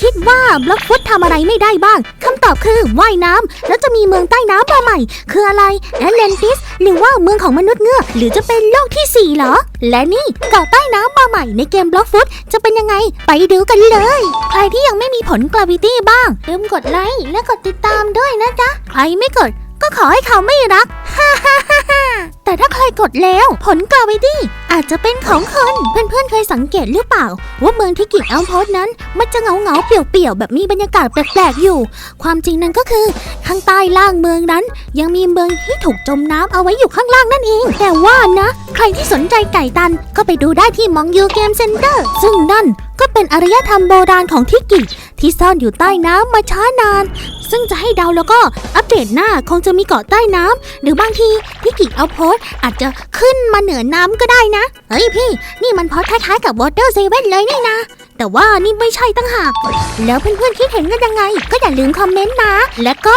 คิดว่าบล็อกฟุตทำอะไรไม่ได้บ้าง คำตอบคือว่ายน้ำแล้วจะมีเมืองใต้น้ำมาใหม่ คืออะไรแอตแลนติสหรือว่าเมืองของมนุษย์เงือกหรือจะเป็นโลกที่สี่เหรอ และนี่เกาะใต้น้ำมาใหม่ในเกมบล็อกฟุตจะเป็นยังไง ไปดูกันเลย ใครที่ยังไม่มีผลกราวิตี้บ้างลืมกดไลค์และกดติดตามด้วยนะจ๊ะ ใครไม่กดก็ขอให้เขาไม่รักฮ่าฮ่าฮ่าฮ่ากดแล้ว ผลกราวิตี้อาจจะเป็นของคนเพื่อนๆเคยสังเกตหรือเปล่า ว่าเมืองที่กิจเอาโพสนั้น มันจะเหงาเหงาๆเปี่ยวแบบมีบรรยากาศแปลกๆอยู่ ความจริงนั้นก็คือข้างใต้ล่างเมืองนั้น ยังมีเมืองที่ถูกจมน้ำเอาไว้อยู่ข้างล่างนั่นเอง แต่ว่านะ ใครที่สนใจไก่ตันก็ไปดูได้ที่มองยูเกมเซ็นเตอร์ซึ่งนั่นก็เป็นอารยธรรมโบราณของทิกิ ที่ซ่อนอยู่ใต้น้ำมาช้านาน ซึ่งจะให้เดาแล้วก็อัปเดตหน้าคงจะมีเกาะใต้น้ำหรือบางทีที่กิ่งเอาโพสอาจจะขึ้นมาเหนือน้ำก็ได้นะ เฮ้ยพี่ นี่มันพสคล้ายๆกับวอเตอร์เซเว่นเลยนี่นะ แต่ว่านี่ไม่ใช่ตั้งหาก แล้วเพื่อนๆคิดเห็นกันยังไง ก็อย่าลืมคอมเมนต์นะ และก็